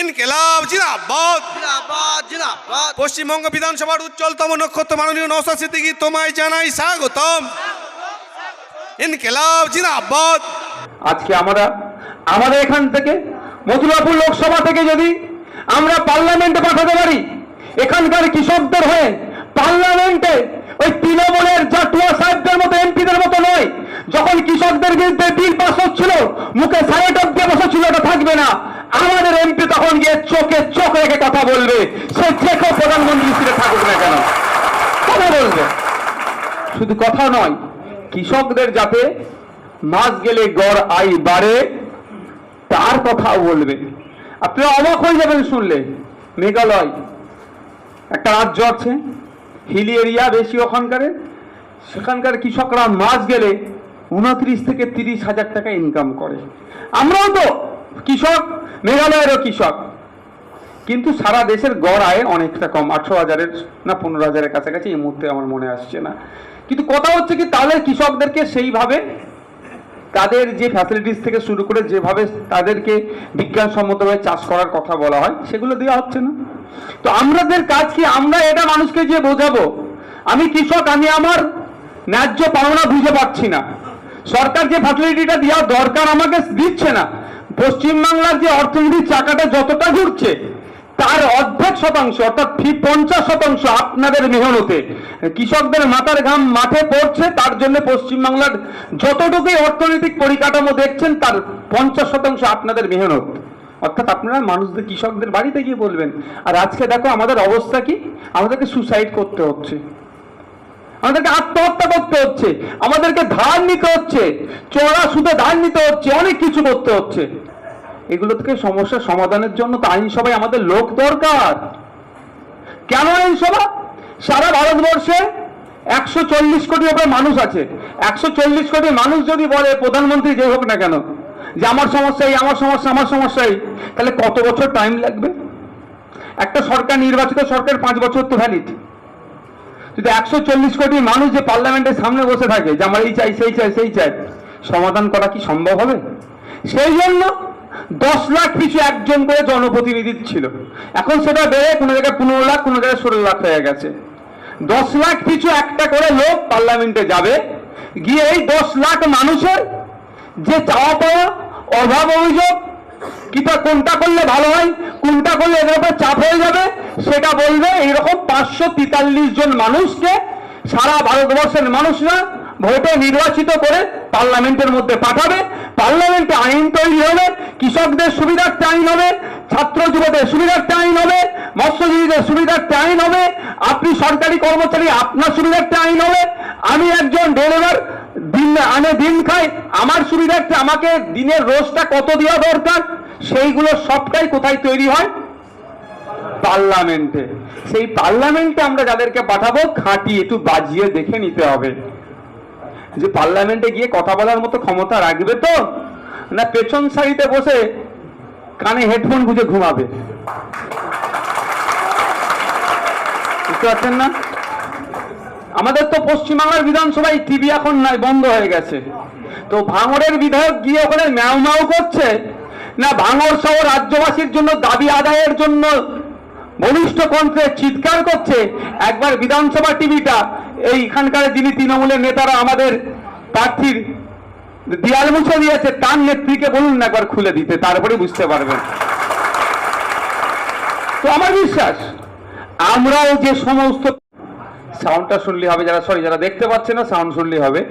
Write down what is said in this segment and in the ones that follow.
ইনকিলাব জিন্দাবাদ জিন্দাবাদ জিন্দাবাদ পশ্চিমবঙ্গ বিধানসভার উজ্জ্বলতম নক্ষত্র মাননীয় নৌসাদ সিদ্দিকী তোমায় জানাই স্বাগতম। ইনকিলাব জিন্দাবাদ আজকে আমরা আমাদের এখান থেকে মথুরাপুর লোকসভা থেকে যদি আমরা পার্লামেন্টে পাঠাতে পারি এখানকার কৃষকদের হয়ে পার্লামেন্টে ওই তৃণমূলের জাটুয়া সাহেবদের মতো এমপিদের মতো নয় যখন কৃষকদের বিরুদ্ধে বিল পাস হচ্ছিল মুখে সাইটক দিয়ে বসেছিল এটা থাকবে না। আমাদের এমপি তখন গিয়ে চোখে চোখ রেখে কথা বলবে। সে কেউ প্রধানমন্ত্রী হিসেবে থাকুক না কেন? কথা বলবে। শুধু কথা নয়, কৃষকদের যাতে মাস গেলে গড় আয় বাড়ে, তার কথাও বলবে। আপনারা অবাক হয়ে যাবেন শুনলে। মেঘালয়, একটা রাজ্য আছে, হিলি এরিয়া বেশি ওখানকারে। সেখানকার কৃষকরা মাস গেলে উনত্রিশ থেকে তিরিশ হাজার টাকা ইনকাম করে। আমরাও তো কৃষক মেঘালয়েরও কৃষক। কিন্তু সারা দেশের গড় আয় অনেকটা কম, আঠারো হাজারের না পনেরো হাজারের কাছাকাছি এই মুহূর্তে আমার মনে আসছে না। কিন্তু কথা হচ্ছে কি, তাহলে কৃষকদেরকে সেইভাবে তাদের যে ফ্যাসিলিটিস থেকে শুরু করে যেভাবে তাদেরকে বিজ্ঞানসম্মতভাবে চাষ করার কথা বলা হয়, সেগুলো দেওয়া হচ্ছে না। তো আমাদের কাজ কি, আমরা এটা মানুষকে যে বোঝাবো, আমি কৃষক, আমি আমার ন্যায্য পাওনা বুঝে পাচ্ছি না। সরকার যে ফ্যাসিলিটিটা দেওয়া দরকার আমাকে দিচ্ছে না। পশ্চিমবাংলার যে অর্থনীতির চাকাটা যতটা ঘুরছে, তার অর্ধেক শতাংশ, অর্থাৎ পঞ্চাশ শতাংশ আপনাদের মেহনতে, কৃষকদের মাথার ঘাম মাঠে পড়ছে, তার জন্য পশ্চিমবাংলার যতটুকুই অর্থনৈতিক পরিকাঠামো দেখছেন, তার পঞ্চাশ শতাংশ আপনাদের মেহনত। অর্থাৎ আপনারা মানুষদের, কৃষকদের বাড়িতে গিয়ে বলবেন, আর আজকে দেখো, আমাদের অবস্থা কি? আমাদেরকে সুসাইড করতে হচ্ছে। আমাদেরকে আত্মহত্যা করতে হচ্ছে, আমাদেরকে ধার নিতে হচ্ছে চড়া সুদে ধার নিতে হচ্ছে, অনেক কিছু করতে হচ্ছে। এগুলো থেকে সমস্যার সমাধানের জন্য তো আইনসভায় আমাদের লোক দরকার। কেন আইনসভা? সারা ভারতবর্ষে একশো চল্লিশ কোটি ওপরে মানুষ আছে। একশো চল্লিশ কোটি মানুষ যদি বলে, প্রধানমন্ত্রী যে হোক না কেন, যে আমার সমস্যা এই, আমার সমস্যা আমার সমস্যা এই, তাহলে কত বছর টাইম লাগবে? একটা সরকার, নির্বাচিত সরকার পাঁচ বছর তো ভ্যালিড যদি একশো চল্লিশ কোটি মানুষ যে পার্লামেন্টের সামনে বসে থাকে, যে আমার এই চাই, সেই চাই সেই চাই, সমাধান করা কি সম্ভব হবে? সেই জন্য দশ লাখ পিছু একজন করে জনপ্রতিনিধি ছিল। এখন সেটা বেড়ে কোনো জায়গায় পনেরো লাখ, কোনো জায়গায় ষোলো লাখ হয়ে গেছে। দশ লাখ পিছু একটা করে লোক পার্লামেন্টে যাবে, গিয়ে এই দশ লাখ মানুষের যে চাওয়া পাওয়া, অভাব অভিযোগ কিটা কোনটা করলে ভালো হয়, কোনটা করলে এদের উপর চাপ হয়ে যাবে, সেটা বলবে এইরকম পাঁচশো তেতাল্লিশ জন মানুষকে, সারা ভারতবর্ষের মানুষরা ভোটে নির্বাচিত করে পার্লামেন্টের মধ্যে পাঠাবে। পার্লামেন্টে আইন তৈরি হবে, কৃষকদের সুবিধার্থে আইন হবে, ছাত্র যুবদের সুবিধার্থে আইন হবে, মৎস্যজীবীদের সুবিধার্থে আইন হবে, আপনি সরকারি কর্মচারী, আপনার সুবিধার্থে আইন হবে। আমি একজন ডেলিভার দিন আনে দিন খাই আমার সুবিধার্থে আমাকে দিনের রোজটা কত দেওয়া দরকার? সেইগুলো সবটাই কোথায় তৈরি হয়? পার্লামেন্টে। সেই পার্লামেন্টে আমরা যাদেরকে পাঠাবো, খাঁটি একটু বাজিয়ে দেখে নিতে হবে। যে পার্লামেন্টে গিয়ে কথা বলার মতো ক্ষমতা রাখবে তো? না পেছন সারিতে বসে কানে হেডফোন গুঁজে ঘুমাবে? বুঝতে পারছেন না? আমাদের তো পশ্চিমবাংলার বিধানসভায় টিভি এখন নাই বন্ধ হয়ে গেছে। তো ভাঙড়ের বিধায়ক গিয়ে ওখানে ম্যাও ম্যাও করছে? না ভাঙড় সহ রাজ্যবাসীর জন্য দাবি আদায়ের জন্য বলিষ্ঠ কণ্ঠে চিৎকার করছে? একবার বিধানসভা টিভিটা, এইখানকার যিনি তৃণমূলের নেতারা আমাদের প্রার্থীর দেয়াল মুছে দিয়েছে, তার নেত্রীকে বলুন না একবার খুলে দিতে, তারপরে বুঝতে পারবেন। তো আমার বিশ্বাস, আমরাও যে সমস্ত সাউন্ডটা শুনলে হবে, যারা সরি যারা দেখতে পাচ্ছে না, সাউন্ড শুনলে হবে।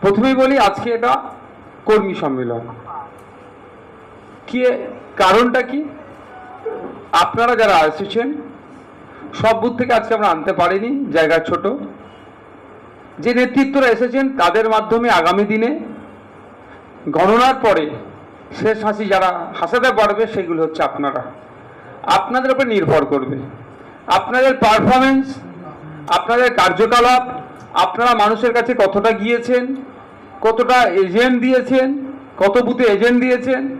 প্রথমেই বলি, আজকে এটা কর্মী সম্মেলন। কি কারণটা কি? আপনারা যারা এসেছেন, সব বুথ থেকে আজকে আমরা আনতে পারিনি, জায়গা ছোট। যে নেতৃত্বরা এসেছেন, তাদের মাধ্যমে আগামী দিনে গণনার পরে শেষ হাসি যারা হাসাতে পারবে, সেগুলো হচ্ছে আপনারা। আপনাদের উপর নির্ভর করবে। আপনাদের পারফরমেন্স আপনাদের কার্যকলাপ, আপনারা মানুষের কাছে কতটা গিয়েছেন, কতটা এজেন্ট দিয়েছেন, কত বুথে এজেন্ট দিয়েছেন,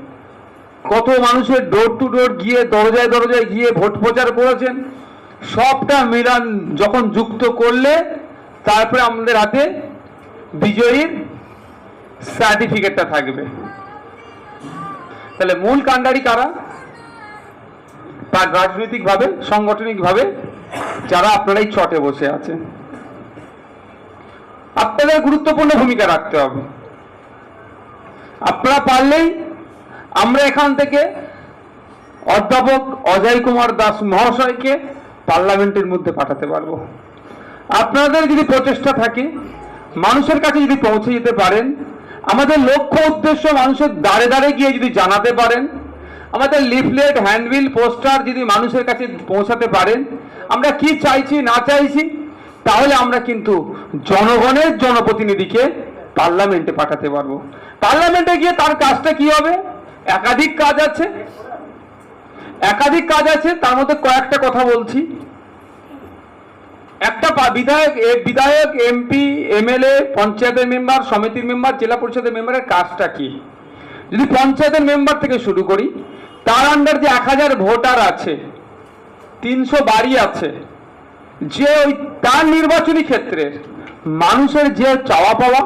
কত মানুষের ডোর টু ডোর গিয়ে, দরজায় দরজায় গিয়ে ভোট প্রচার করেছেন, সবটা মিলান যখন যুক্ত করলে, তারপরে আমাদের হাতে বিজয়ীর সার্টিফিকেটটা থাকবে। তাহলে মূল কাণ্ডারি কারা? রা- রাজনৈতিকভাবে, সাংগঠনিকভাবে যারা আপনারা এই চটে বসে আছেন, আপনাদের গুরুত্বপূর্ণ ভূমিকা রাখতে হবে। আপনারা পারলেই আমরা এখান থেকে অধ্যাপক অজয় কুমার দাস মহাশয়কে পার্লামেন্টের মধ্যে পাঠাতে পারব। আপনাদের যদি প্রচেষ্টা থাকে, মানুষের কাছে যদি পৌঁছে যেতে পারেন, আমাদের লক্ষ্য উদ্দেশ্য মানুষের দাঁড়ে দাঁড়ে গিয়ে যদি জানাতে পারেন, আমাদের লিফলেট, হ্যান্ডবিল, পোস্টার যদি মানুষের কাছে পৌঁছাতে পারেন আমরা কি চাইছি, না চাইছি, তাহলে আমরা কিন্তু জনগণের জনপ্রতিনিধিকে পার্লামেন্টে পাঠাতে পারব। পার্লামেন্টে গিয়ে তার কাজটা কি হবে? একাধিক কাজ আছে। একাধিক কাজ আছে, তার মধ্যে কয়েকটা কথা বলছি। একটা বিধায়ক বিধায়ক, এমপি, এমএলএ, পঞ্চায়েতের মেম্বার, সমিতির মেম্বার, জেলা পরিষদের মেম্বারের কাজটা কি? যদি পঞ্চায়েতের মেম্বার থেকে শুরু করি, তার আন্ডার যে এক হাজার ভোটার আছে তিনশো বাড়ি আছে। যে ওই তার নির্বাচনী ক্ষেত্রে মানুষের যে চাওয়া পাওয়া,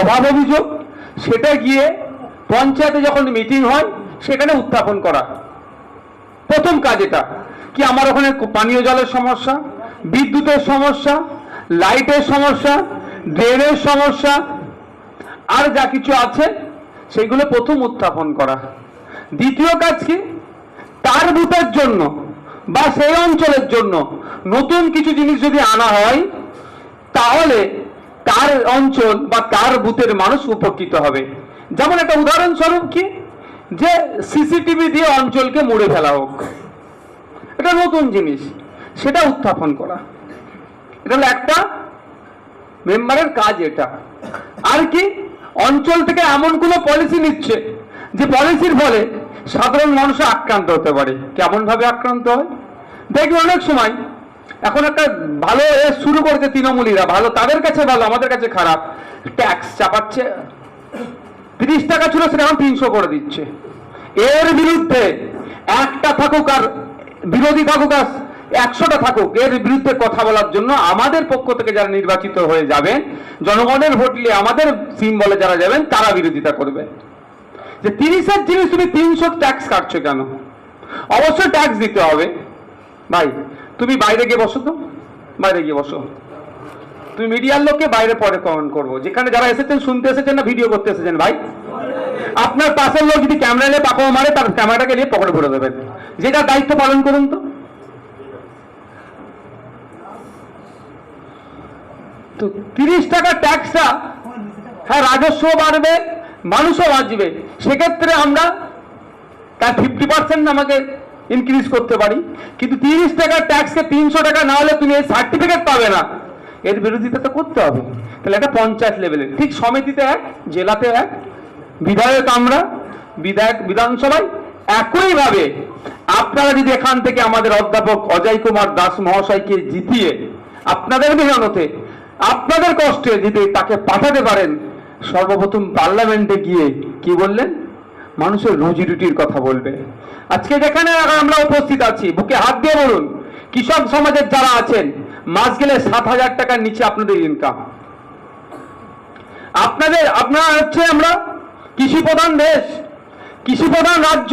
অভাব অভিযোগ, সেটা গিয়ে পঞ্চায়েতে যখন মিটিং হয়, সেখানে উত্থাপন করা। প্রথম কাজ এটা কি আমার ওখানে পানীয় জলের সমস্যা, বিদ্যুতের সমস্যা, লাইটের সমস্যা, ড্রেনের সমস্যা, আর যা কিছু আছে, সেগুলো প্রথম উত্থাপন করা। দ্বিতীয় কাজ কি? তার বুথের জন্য বা সেই অঞ্চলের জন্য নতুন কিছু জিনিস যদি আনা হয়, তাহলে তার অঞ্চল বা তার বুথের মানুষ উপকৃত হবে। যেমন একটা উদাহরণস্বরূপ কি? যে সিসিটিভি দিয়ে অঞ্চলকে মুড়ে ফেলা হোক। এটা নতুন জিনিস। সেটা উত্থাপন করা। এটা হলো একটা মেম্বারের কাজ এটা। আর কি? অঞ্চল থেকে এমন কোনো পলিসি নিচ্ছে, যে পলিসির ফলে সাধারণ মানুষ আক্রান্ত হতে পারে। কেমন ভাবে আক্রান্ত হয়? দেখি অনেক সময়, এখন একটা ভালো শুরু করেছে তৃণমূলীরা, ভালো, তাদের কাছে ভালো, আমাদের কাছে খারাপ। ট্যাক্স চাপাচ্ছে, তিরিশ টাকা ছিল, সেটা এখন তিনশো করে দিচ্ছে। এর বিরুদ্ধে একটা থাকুক আর, বিরোধী থাকুক আর, একশোটা থাকুক, এর বিরুদ্ধে কথা বলার জন্য আমাদের পক্ষ থেকে যারা নির্বাচিত হয়ে যাবেন, জনগণের ভোট নিয়ে আমাদের সিম্বলে যারা যাবেন, তারা বিরোধিতা করবে। যে তিরিশের জিনিস তুমি তিনশো ট্যাক্স কাটছো কেন? অবশ্যই ট্যাক্স দিতে হবে। ভাই, তুমি বাইরে গিয়ে বসো তো। বাইরে গিয়ে বসো। তুমি মিডিয়ার লোককে বাইরে পরে কমেন্ট করব। যেখানে যারা এসেছেন, শুনতে এসেছেন না ভিডিও করতে এসেছেন, ভাই। আপনার পাশের লোক যদি ক্যামেরা নিয়ে পাকাও মারে, তার ক্যামেরাটাকে নিয়ে পকেটে ভরে দেবেন। যেটা দায়িত্ব পালন করুন তো। তো তিরিশ টাকা ট্যাক্সটা হ্যাঁ রাজস্ব বাড়বে, মানুষও বাঁচবে। সেক্ষেত্রে আমরা তার ফিফটি পার্সেন্ট আমাকে ইনক্রিজ করতে পারি। কিন্তু তিরিশ টাকার ট্যাক্সকে তিনশো টাকা না হলে তুমি এই সার্টিফিকেট পাবে না। এর বিরোধিতা তো করতে হবে। তাহলে একটা পঞ্চায়েত লেভেলে ঠিক সমিতিতে এক, জেলাতে এক, বিধায়ক আমরা, বিধায়ক বিধানসভায় একইভাবে আপনারা যদি এখান থেকে আমাদের অধ্যাপক অজয় কুমার দাস মহাশয়কে জিতিয়ে আপনাদের মেহনতে, আপনাদের কষ্টে যদি তাকে পাঠাতে পারেন, সর্বপ্রথম পার্লামেন্টে গিয়ে কি বললেন? মানুষের রুজি রুটির কথা বলবে। আজকে যেখানে আমরা উপস্থিত আছি, বুকে হাত দিয়ে বলুন, কৃষক সমাজের যারা আছেন, মাস গেলে সাত হাজার টাকার নিচে আপনাদের ইনকাম আপনাদের, আপনারা হচ্ছে আমরা কৃষি প্রধান দেশ, কৃষি প্রধান রাজ্য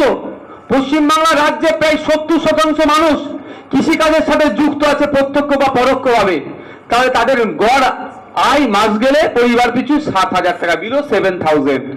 পশ্চিমবাংলা রাজ্যে প্রায় সত্তর শতাংশ মানুষ কৃষিকাজের সাথে যুক্ত আছে প্রত্যক্ষ বা পরোক্ষভাবে। তাহলে তাদের গড় আয় মাস গেলে পরিবার পিছু সাত হাজার টাকা বিলো সেভেন থাউজেন্ড